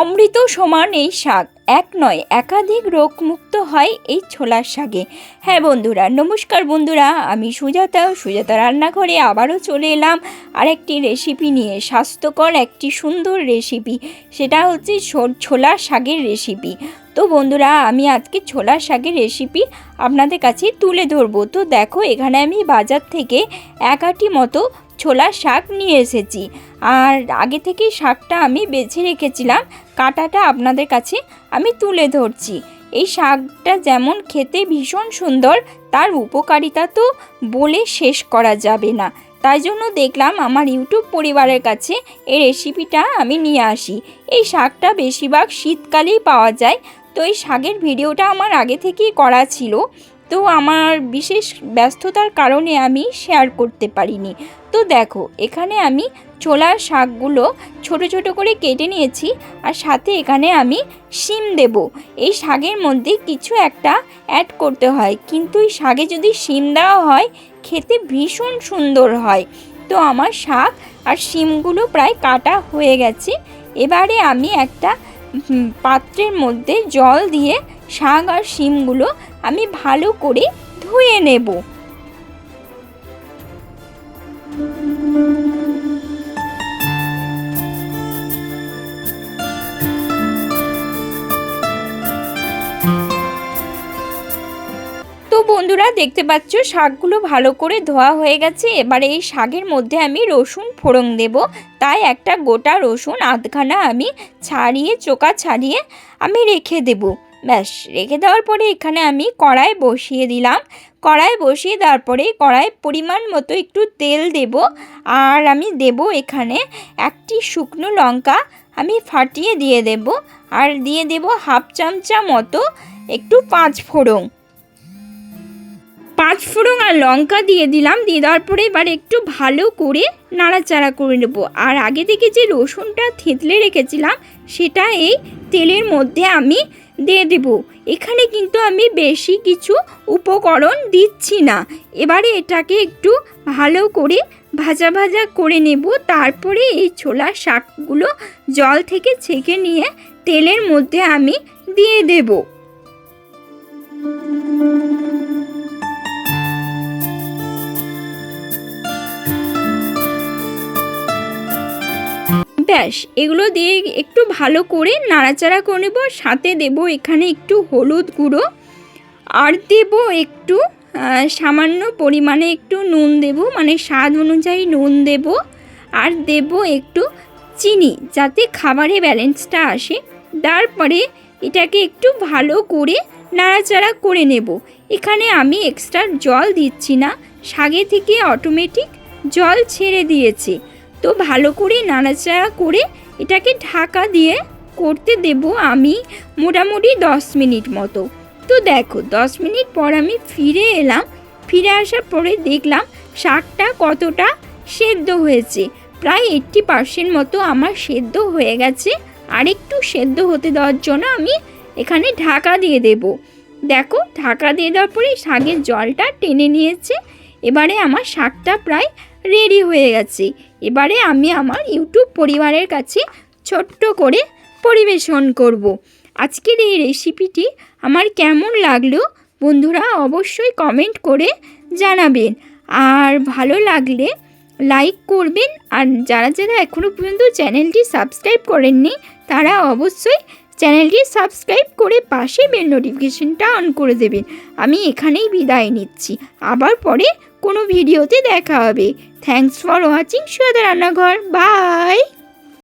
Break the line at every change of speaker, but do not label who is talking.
অমৃত সমান এই শাক। এক নয়, একাধিক রোগ মুক্ত হয় এই ছোলার শাকে। হ্যাঁ বন্ধুরা, নমস্কার বন্ধুরা, আমি সুজাতা। সুজাতা রান্নাঘরে আবারও চলে এলাম আর একটি রেসিপি নিয়ে। স্বাস্থ্যকর একটি সুন্দর রেসিপি সেটা হচ্ছে ছোলার শাকের রেসিপি তো বন্ধুরা, আমি আজকে ছোলার শাকের রেসিপি আপনাদের কাছে তুলে ধরবো। তো দেখো, এখানে আমি বাজার থেকে এক আটি মতো ছোলার শাক নিয়ে এসেছি। আর আগে থেকেই শাকটা আমি বেছে রেখেছিলাম, কাটাটা আপনাদের কাছে আমি তুলে ধরছি। এই শাকটা যেমন খেতে ভীষণ সুন্দর, তার উপকারিতা তো বলে শেষ করা যাবে না। তাই জন্য দেখলাম আমার ইউটিউব পরিবারের কাছে এই রেসিপিটা আমি নিয়ে আসি। এই শাকটা বেশিরভাগ শীতকালেই পাওয়া যায় তো এই শাগের ভিডিওটা আমার আগে থেকেই করা ছিল। তো আমার বিশেষ ব্যস্ততার কারণে আমি শেয়ার করতে পারিনি। তো দেখো, এখানে আমি ছোলার শাকগুলো ছোট ছোট করে কেটে নিয়েছি আর সাথে এখানে আমি শিম দেব। এই শাকের মধ্যে কিছু একটা অ্যাড করতে হয়। কিন্তু এই শাকে যদি শিম দেওয়া হয়, খেতে ভীষণ সুন্দর হয়। তো আমার শাক আর শিমগুলো প্রায় কাটা হয়ে গেছে। এবারে আমি একটা পাত্রের মধ্যে জল দিয়ে শাক আর শিমগুলো আমি ভালো করে ধুয়ে নেব। বন্ধুরা, দেখতে পাচ্ছ, শাকগুলো ভালো করে ধোয়া হয়ে গেছে। এবারে এই শাকের মধ্যে আমি রসুন ফোড়ন দেব। তাই একটা গোটা রসুন, আধখানা আমি ছাড়িয়ে, চোকা ছাড়িয়ে আমি রেখে দেব। ব্যাস, রেখে দেওয়ার পরে এখানে আমি কড়াই বসিয়ে দিলাম। কড়াই বসিয়ে দেওয়ার পরে কড়াই পরিমাণ মতো একটু তেল দেব। আর আমি দেব এখানে একটি শুকনো লঙ্কা আমি ফাটিয়ে দিয়ে দেব। আর দিয়ে দেব হাফ চামচা মতো একটু পাঁচ ফোড়ন। পাঁচ ফোড়ন আর লঙ্কা দিয়ে দিলাম, দিয়ে দেওয়ার পরে এবার একটু ভালো করে নাড়াচাড়া করে নেব। আর আগে থেকে যে রসুনটা থেতলে রেখেছিলাম, সেটা এই তেলের মধ্যে আমি দিয়ে দেব। এখানে কিন্তু আমি বেশি কিছু উপকরণ দিচ্ছি না। এবারে এটাকে একটু ভালো করে ভাজা ভাজা করে নেব। তারপরে এই ছোলার শাকগুলো জল থেকে ছেঁকে নিয়ে তেলের মধ্যে আমি দিয়ে দেবো। ব্যাস, এগুলো দিয়ে একটু ভালো করে নাড়াচাড়া করে নেব, সাথে দেব এখানে একটু হলুদ গুঁড়ো, আর দেব একটু সামান্য পরিমাণে একটু নুন দেব মানে স্বাদ অনুযায়ী নুন দেব, আর দেব একটু চিনি, যাতে খাবারে ব্যালেন্সটা আসে। তারপরে এটাকে একটু ভালো করে নাড়াচাড়া করে নেব। এখানে আমি এক্সট্রা জল দিচ্ছি না, শাগে থেকে অটোমেটিক জল ছেড়ে দিয়েছে। তো ভালো করে নাড়াচাড়া করে এটাকে ঢাকা দিয়ে করতে দেব আমি মোটামুটি দশ মিনিট মতো। তো দেখো, দশ মিনিট পর আমি ফিরে এলাম। ফিরে আসার পরে দেখলাম শাকটা কতটা সেদ্ধ হয়েছে। প্রায় এইট্টি পার্সেন্ট মতো আমার সেদ্ধ হয়ে গেছে। আরেকটু সেদ্ধ হতে দেওয়ার জন্য আমি এখানে ঢাকা দিয়ে দেব। দেখো, ঢাকা দিয়ে দেওয়ার পরে শাকের জলটা টেনে নিয়েছে। এবারে আমার শাকটা প্রায় রেডি হয়ে গেছে। এবারে আমি আমার ইউটিউব পরিবারের কাছে ছোট্ট করে পরিবেশন করব। আজকের এই রেসিপিটি আমার কেমন লাগল বন্ধুরা অবশ্যই কমেন্ট করে জানাবেন। আর ভালো লাগলে লাইক করবেন। আর যারা যারা এখনও পর্যন্ত চ্যানেলটি সাবস্ক্রাইব করেননি, তারা অবশ্যই চ্যানেলটি সাবস্ক্রাইব করে পাশে বেল নোটিফিকেশনটা অন করে দেবেন। আমি এখানেই বিদায় নিচ্ছি। আবার পরে কোনো ভিডিওতে দেখা হবে। থ্যাংকস ফর ওয়াচিং সুয়াদা রান্নাঘর। বাই